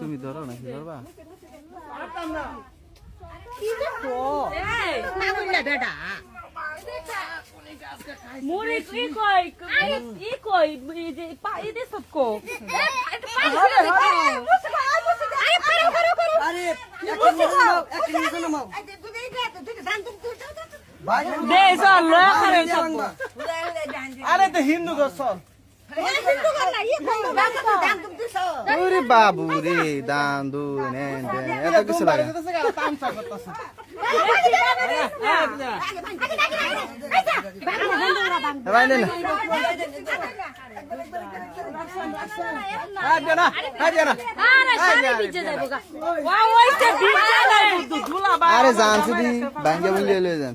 তুমি ধরো নাকি ধরবা আরে তো হিন্দু গছ ওরে বাবু রে দান দু নেন দেন এত কিছু লাগে। আরে জানছি দি ভাঙ্গে বুঝলে লয়ে যান।